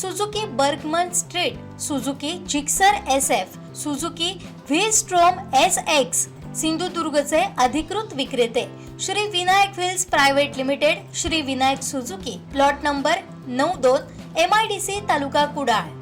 Suzuki Burgman Street Suzuki Gixxer S F Suzuki V Strom S X सिंधुदुर्गचे अधिकृत विक्रेते Shri Vinayak Wheels Private Limited Shri Vinayak Suzuki plot number नऊ दोन M I D C taluka Kudal.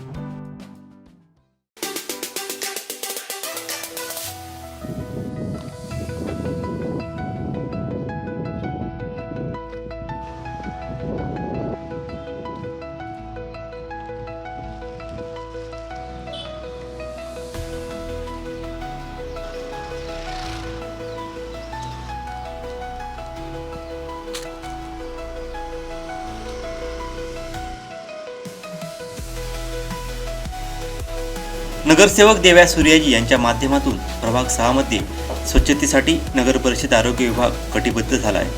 नगरसेवक देव्या सूर्याजी यांच्या माध्यमातून प्रभाग सहा मध्ये स्वच्छतेसाठी नगर परिषद आरोग्य विभाग कटिबद्ध झाला आहे.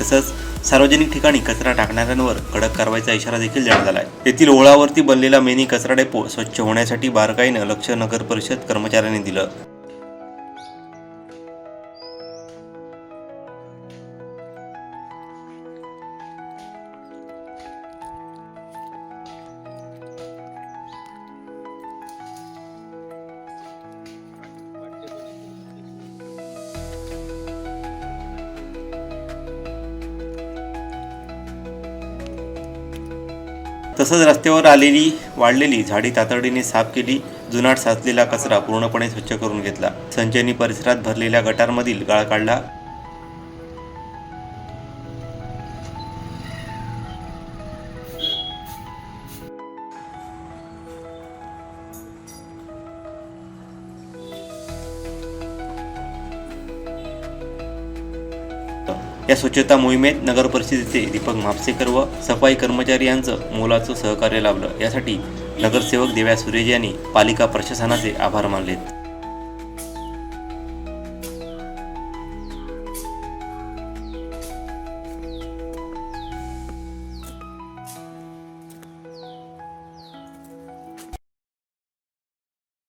तसंच सार्वजनिक ठिकाणी कचरा टाकणाऱ्यांवर कडक कारवाईचा इशारा देखील देण्यात आला आहे. येथील ओळावरती बनलेला मेनी कचरा डेपो स्वच्छ होण्यासाठी बारकाईनं लक्ष नगर परिषद कर्मचाऱ्यांनी दिलं. तसंच रस्त्यावर आलेली वाढलेली झाडी तातडीने साफ केली जुनाट साचलेला कचरा पूर्णपणे स्वच्छ करून घेतला. संचयनी परिसरात भरलेल्या गटारमधील गाळ काढला. या स्वच्छता मोहिमेत नगर परिषदेचे दीपक म्हापसेकर व सफाई कर्मचारी यांचं मोलाचं सहकार्य लाभलं. यासाठी नगरसेवक देव्या सुरेज यांनी पालिका प्रशासनाचे आभार मानलेत.